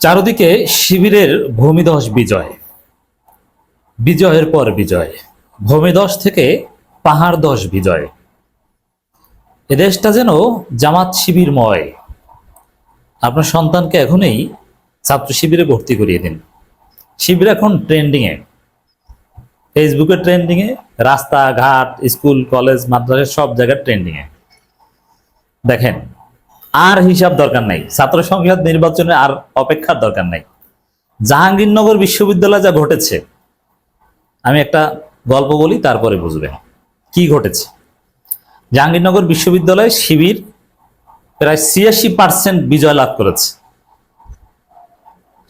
চারদিকে শিবিরের ভূমিধস বিজয়। বিজয়ের পর বিজয়। ভূমিধস থেকে পাহাড় দশ বিজয় এদেশটা যেন জামাত শিবিরময়। আপনার সন্তানকে এখনই ছাত্র শিবিরে ভর্তি করিয়ে দিন। শিবির এখন ট্রেন্ডিংয়ে। ফেসবুকে ট্রেন্ডিংয়ে, রাস্তাঘাট, স্কুল, কলেজ, মাদ্রাসা সব জায়গায় ট্রেন্ডিংয়ে। দেখেন আর হিসাব দরকার নাই। ছাত্র সংসদ নির্বাচনে আর অপেক্ষার দরকার নাই। জাহাঙ্গীরনগর বিশ্ববিদ্যালয় যা ঘটেছে, আমি একটা গল্প বলি, তারপরে বুঝবে কি ঘটেছে। জাহাঙ্গীরনগর বিশ্ববিদ্যালয়ে শিবির প্রায় ছিয়াশি পার্সেন্ট বিজয় লাভ করেছে।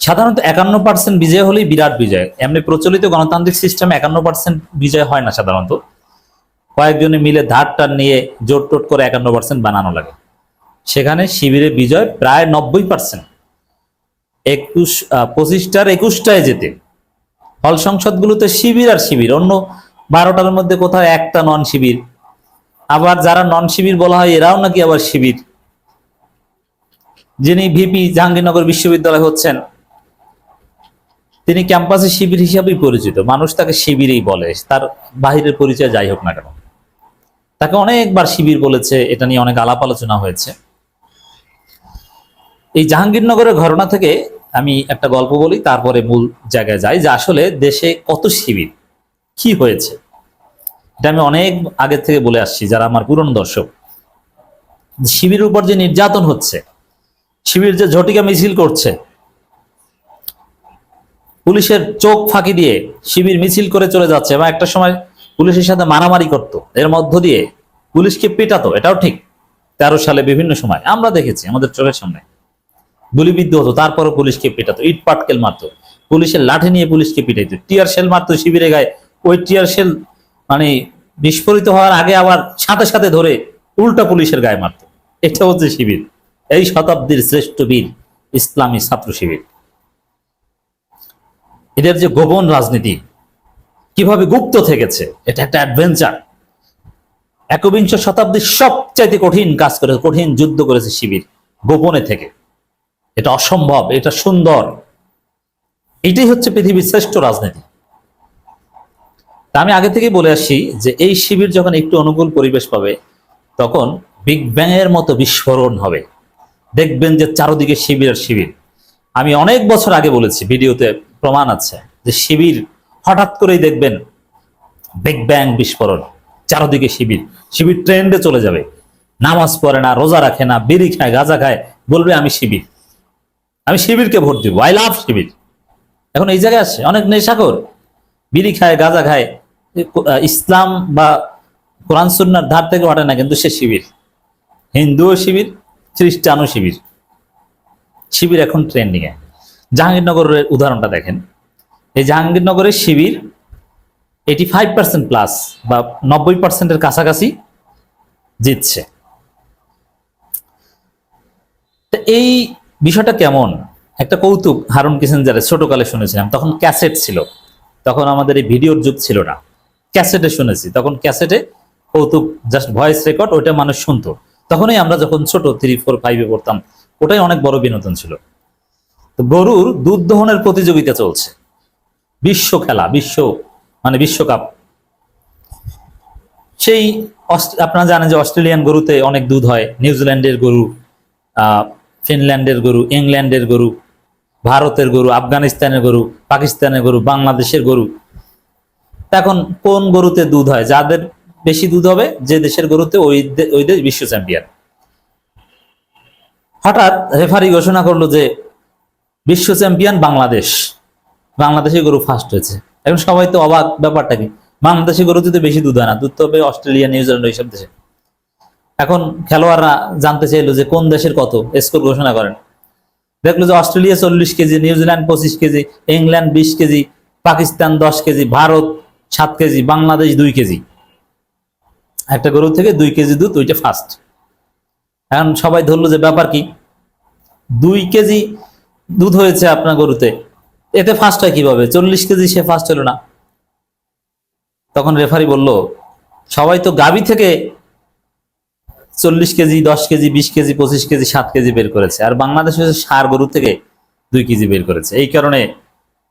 সাধারণত একান্ন পার্সেন্ট বিজয় হলেই বিরাট বিজয়। এমনি প্রচলিত গণতান্ত্রিক সিস্টেমে একান্ন পার্সেন্ট বিজয় হয় না সাধারণত। কয়েকজনে মিলে ধার টার নিয়ে জোট টোট করে একান্ন পার্সেন্ট বানানো লাগে। সেখানে শিবিরের বিজয় প্রায় নব্বই পার্সেন্ট একুশ পঁচিশটার একুশটায় যেতে হল সংসদগুলোতে শিবির আর শিবির, অন্য বারোটার মধ্যে কোথাও একটা নন শিবির। আবার যারা নন শিবির বলা হয়, এরাও নাকি আবার শিবির। যিনি ভিপি জাহাঙ্গীরনগর বিশ্ববিদ্যালয় হচ্ছেন, তিনি ক্যাম্পাসে শিবির হিসাবেই পরিচিত। মানুষ তাকে শিবিরেই বলে। তার বাহিরের পরিচয় যাই হোক না কেন। তাকে অনেকবার শিবির বলেছে, এটা নিয়ে অনেক আলাপ আলোচনা হয়েছে। এই জাহাঙ্গীরনগরের ঘটনা থেকে আমি একটা গল্প বলি, তারপরে মূল জায়গায় যাই, যে আসলে দেশে কত শিবির, কি হয়েছে? এটা আমি অনেক আগে থেকে বলে আসছি, যারা আমার পুরনো দর্শক। শিবির উপর যে নির্যাতন হচ্ছে, শিবির যে ঝটিকা মিছিল করছে, পুলিশের চোখ ফাঁকি দিয়ে শিবির মিছিল করে চলে যাচ্ছে এবং একটা সময় পুলিশের সাথে মারামারি করত। এর মধ্য দিয়ে পুলিশকে পেটাতো? এটাও ঠিক। তেরো সালে বিভিন্ন সময়। আমরা দেখেছি, আমাদের চোখের সামনে। গুলিবিদ্ধ হতো, তারপরও পুলিশকে পেটাতো, ইট পাটকেল মারতো। পুলিশের লাঠি নিয়ে পুলিশকে পিটাইতো। টিয়ার শেল মারতো শিবিরে গায়ে। ওই টিয়ার শেল মানে বিস্ফোরিত হওয়ার আগে আবার সাথে সাথে ধরে উল্টা পুলিশের গায়ে মারতো। এটা হচ্ছে শিবির। এই শতাব্দীর শ্রেষ্ঠ বীর, ইসলামী ছাত্র শিবির। এদের যে গোপন রাজনীতি, কীভাবে গুপ্ত থেকেছে, এটা একটা অ্যাডভেঞ্চার একবিংশ শতাব্দীর সবচাইতে কঠিন কাজ করে কঠিন যুদ্ধ করেছে শিবির, গোপনে থেকে। এটা অসম্ভব, এটা সুন্দর। এটাই হচ্ছে পৃথিবীর শ্রেষ্ঠ রাজনীতি। আমি আগে থেকেই বলে আসি যে এই শিবির যখন একটু অনুকূল পরিবেশ পাবে, তখন বিগ ব্যাং এর মতো বিস্ফোরণ হবে। দেখবেন যে চারদিকে শিবির আর শিবির। আমি অনেক বছর আগে বলেছি, ভিডিওতে প্রমাণ আছে যে শিবির, হঠাৎ করেই দেখবেন বিগ ব্যাং বিস্ফোরণ, চারদিকে শিবির। শিবির ট্রেন্ডে চলে যাবে। নামাজ পড়ে না, রোজা রাখে না, বিড়ি খায়, গাঁজা খায়, বলবে আমি শিবির। আমি শিবিরকে ভোট দিব। I love Shibir. এখন এই জায়গায় আছে। অনেক নেশাখোর। বিড়ি খায়, গাঁজা খায়। ইসলাম বা কোরআন, সুন্নার ধার থেকে হটে না, কিন্তু সে শিবির। হিন্দুও শিবির, খ্রিস্টানও শিবির। শিবির এখন ট্রেন্ডিং এ। জাহাঙ্গীরনগরের উদাহরণটা দেখেন। এই জাহাঙ্গীরনগরের Shibir eighty five percent plus বা নব্বই পার্সেন্টের কাছাকাছি জিতছে। এই বিষয়টা কেমন? একটা কৌতুক হারুন কিসেঞ্জারের ছোটকালে শুনেছিলাম, তখন ক্যাসেট ছিল। তখন আমাদের এই ভিডিওর যুগ ছিল না। ক্যাসেটে শুনেছি, তখন ক্যাসেটে কৌতুক জাস্ট ভয়েস রেকর্ড ওইটা মানুষ শুনতো। তখনই আমরা যখন ছোট থ্রি ফোর ফাইভে পড়তাম, ওটাই অনেক বড় বিনোদন ছিল। তো গরুর দুধ দহনের প্রতিযোগিতা চলছে। বিশ্ব খেলা, বিশ্ব মানে বিশ্বকাপ। সেই আপনারা জানেন যে অস্ট্রেলিয়ান গরুতে অনেক দুধ হয়, নিউজিল্যান্ডের গরু ফিনল্যান্ডের গরু, ইংল্যান্ডের গরু, ভারতের গরু, আফগানিস্তানের গরু, পাকিস্তানের গরু, বাংলাদেশের গরু। এখন কোন গরুতে দুধ হয়? যাদের বেশি দুধ হবে, যে দেশের গরুতে ওই ওই দেশ বিশ্ব চ্যাম্পিয়ন। হঠাৎ রেফারি ঘোষণা করল যে বিশ্ব চ্যাম্পিয়ন বাংলাদেশ। বাংলাদেশের গরু ফার্স্ট হয়েছে। এখন সবাই তো অবাক ব্যাপারটা কি? বাংলাদেশের গরুতে তো বেশি দুধ হয় না। দুধ তো হবে অস্ট্রেলিয়া, নিউজিল্যান্ড এইসব দেশে। এখন খেলোয়াড়রা জানতে চাইলো যে কোন দেশের কত? স্কোর ঘোষণা করেন। দেখল যে অস্ট্রেলিয়া চল্লিশ কেজি নিউজিল্যান্ড পঁচিশ কেজি, ইংল্যান্ড বিশ কেজি, পাকিস্তান দশ কেজি, ভারত সাত কেজি, বাংলাদেশ দুই কেজি। একটা গরু থেকে দুই কেজি দুধ, ওইটা ফার্স্ট এখন সবাই ধরলো যে ব্যাপার কি? দুই কেজি দুধ হয়েছে আপনার গরুতে। এতে ফার্স্ট হয় কীভাবে? চল্লিশ কেজি সে ফার্স্ট হলো না। তখন রেফারি বলল, সবাই তো গাবি থেকে চল্লিশ কেজি, দশ কেজি, বিশ কেজি, পঁচিশ কেজি, সাত কেজি বের করেছে। আর বাংলাদেশ হচ্ছে সার গরু থেকে দুই কেজি বের করেছে। এই কারণে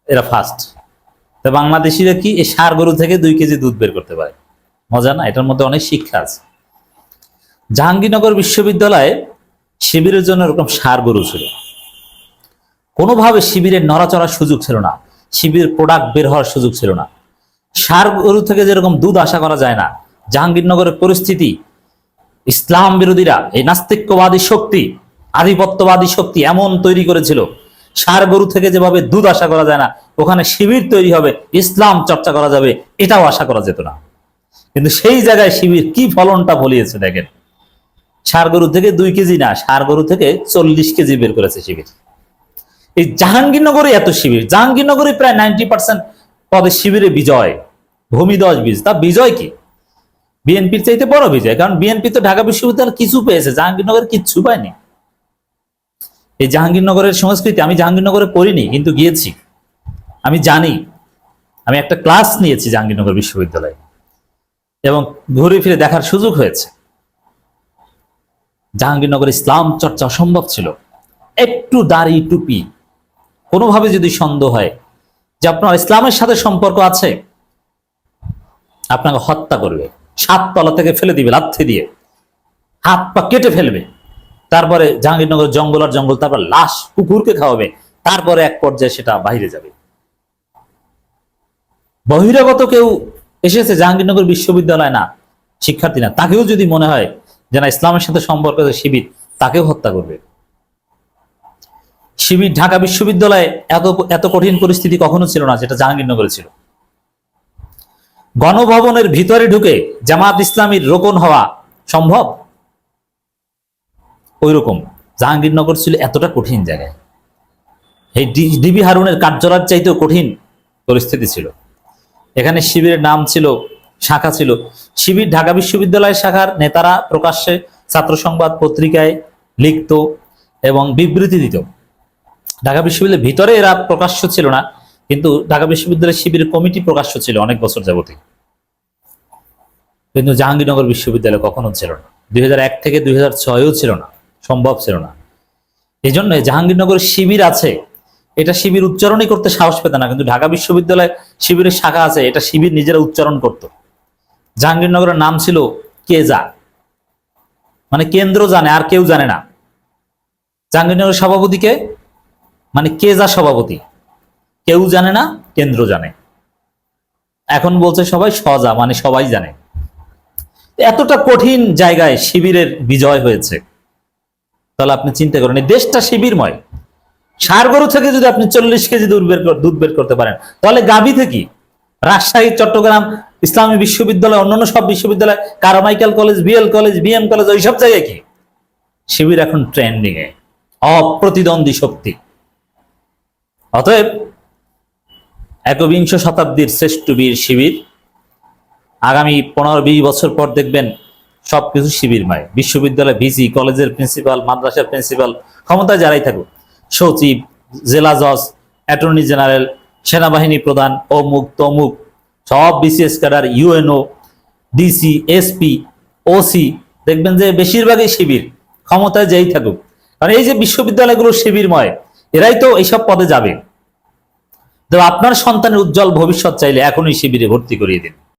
এরা ফার্স্ট তো বাংলাদেশিরা কি এই সার গরু থেকে দুই কেজি দুধ বের করতে পারে? মজা না? এটার মধ্যে অনেক শিক্ষা আছে। জাহাঙ্গীরনগর বিশ্ববিদ্যালয়ে শিবিরের জন্য এরকম সার গরু ছিল। কোনোভাবে শিবিরের নড়াচড়ার সুযোগ ছিল না। শিবির প্রোডাক্ট বের হওয়ার সুযোগ ছিল না। সার গরু থেকে যেরকম দুধ আশা করা যায় না, জাহাঙ্গীরনগরের পরিস্থিতি ইসলাম বিরোধীরা এই নাস্তিক্যবাদী শক্তি, আধিপত্যবাদী শক্তি এমন তৈরি করেছিল, সার গরু থেকে যেভাবে দুধ আশা করা যায় না, ওখানে শিবির তৈরি হবে, ইসলাম চর্চা করা যাবে, এটাও আশা করা যেত না। কিন্তু সেই জায়গায় শিবির কি ফলনটা ফলিয়েছে দেখেন। সার গরু থেকে দুই কেজি না, সার গরু থেকে চল্লিশ কেজি বের করেছে শিবির। এই জাহাঙ্গীরনগরে এত শিবির, জাহাঙ্গীরনগরে প্রায় নাইনটি পার্সেন্ট পদে শিবিরে বিজয় ভূমিদশ বীজ, তা বিজয় কি? বিএনপির চাইতে বড় বিজয়, কারণ বিএনপি তো ঢাকা বিশ্ববিদ্যালয় কিছু পেয়েছে জাহাঙ্গীরনগর কিচ্ছু পায়নি। এই জাহাঙ্গীরনগরের সংস্কৃতি আমি জাহাঙ্গীরনগরে পড়িনি, কিন্তু গিয়েছি। আমি জানি, আমি একটা ক্লাস নিয়েছি জাহাঙ্গীরনগর বিশ্ববিদ্যালয়ে, এবং ঘুরে ফিরে দেখার সুযোগ হয়েছে। জাহাঙ্গীরনগর ইসলাম চর্চা অসম্ভব ছিল। একটু দাড়ি টুপি, কোনোভাবে যদি সন্দেহ হয় যে আপনার ইসলামের সাথে সম্পর্ক আছে, আপনাকে হত্যা করবে। সাত তলা থেকে ফেলে দিবে লাথি দিয়ে। হাত পা কেটে ফেলবে। তারপরে জাহাঙ্গীরনগর জঙ্গল আর জঙ্গল, তারপর লাশ কুকুরকে খাওয়াবে। তারপরে এক পর্যায়ে সেটা বাইরে যাবে। বহিরাগত কেউ এসেছে জাহাঙ্গীরনগর বিশ্ববিদ্যালয়, না, শিক্ষার্থী না। তাকেও যদি মনে হয় যে না, ইসলামের সাথে সম্পর্ক আছে শিবির, তাকেও হত্যা করবে। শিবির ঢাকা বিশ্ববিদ্যালয়ে এত এত কঠিন পরিস্থিতি কখনো ছিল না, যেটা জাহাঙ্গীরনগরে ছিল। গণভবনের ভিতরে ঢুকে জামাত ইসলামীর রোকন হওয়া সম্ভব? ওই রকম জাহাঙ্গীরনগর ছিল এতটা কঠিন জায়গায়। এই ডিবি হারুনের কার্যালয় চাইতেও কঠিন পরিস্থিতি ছিল। এখানে শিবিরের নাম ছিল, শাখা ছিল। শিবির ঢাকা বিশ্ববিদ্যালয় শাখার নেতারা প্রকাশ্যে ছাত্র সংবাদ পত্রিকায় লিখত এবং বিবৃতি দিত। ঢাকা বিশ্ববিদ্যালয়ের ভিতরে এরা প্রকাশ্য ছিল না, কিন্তু ঢাকা বিশ্ববিদ্যালয়ের শিবিরের কমিটি প্রকাশ্য ছিল অনেক বছর যাবতীয় কিন্তু জাহাঙ্গীরনগর বিশ্ববিদ্যালয় কখনো ছিল না। দুই হাজার এক থেকে দুই ছয়ও ছিল না। সম্ভব ছিল না। এই জন্য জাহাঙ্গীরনগর শিবির আছে। এটা শিবির উচ্চারণই করতে সাহস পেত না, কিন্তু ঢাকা বিশ্ববিদ্যালয়ে শিবিরের শাখা আছে, এটা শিবির নিজেরা উচ্চারণ করত। জাহাঙ্গীরনগরের নাম ছিল কেজা মানে কেন্দ্র জানে, আর কেউ জানে না। জাহাঙ্গীরনগর সভাপতিকে মানে কেজা সভাপতি। কেউ জানে না, কেন্দ্র জানে। এখন বলছে সবাই সজা মানে সবাই জানে। এতটা কঠিন জায়গায় শিবিরের বিজয় হয়েছে। তাহলে আপনি চিন্তা করেন দেশটা শিবিরময়। সার গরু থেকে যদি আপনি চল্লিশ কেজি দুধ বের দুধ বের করতে পারেন, তাহলে গাভী থেকে রাজশাহী, চট্টগ্রাম, ইসলামী বিশ্ববিদ্যালয়, অন্যান্য সব বিশ্ববিদ্যালয়, Carmichael college, BL college, BM college, ওই সব জায়গায় কি? শিবির এখন ট্রেন্ডিং এ অপ্রতিদ্বন্দ্বী শক্তি। অতএব একবিংশ শতাব্দীর শ্রেষ্ঠ বীর শিবির আগামী পনেরো বিশ বছর পর দেখবেন সবকিছু শিবিরময়। বিশ্ববিদ্যালয়, ভিসি, কলেজের প্রিন্সিপাল, মাদ্রাসার প্রিন্সিপাল, ক্ষমতায় যারাই থাকুক, সচিব, জেলা জজ, অ্যাটর্নি জেনারেল, সেনাবাহিনী প্রধান, অমুক, তমুক, সব BCS cadre, UNO, DC, SP, OC, দেখবেন যে বেশিরভাগই শিবির, ক্ষমতায় যেই থাকুক। কারণ এই যে বিশ্ববিদ্যালয়গুলো শিবিরময়, এরাই তো এইসব পদে যাবে। তো আপনার সন্তানের উজ্জ্বল ভবিষ্যৎ চাইলে এখনই শিবিরে ভর্তি করিয়ে দিন।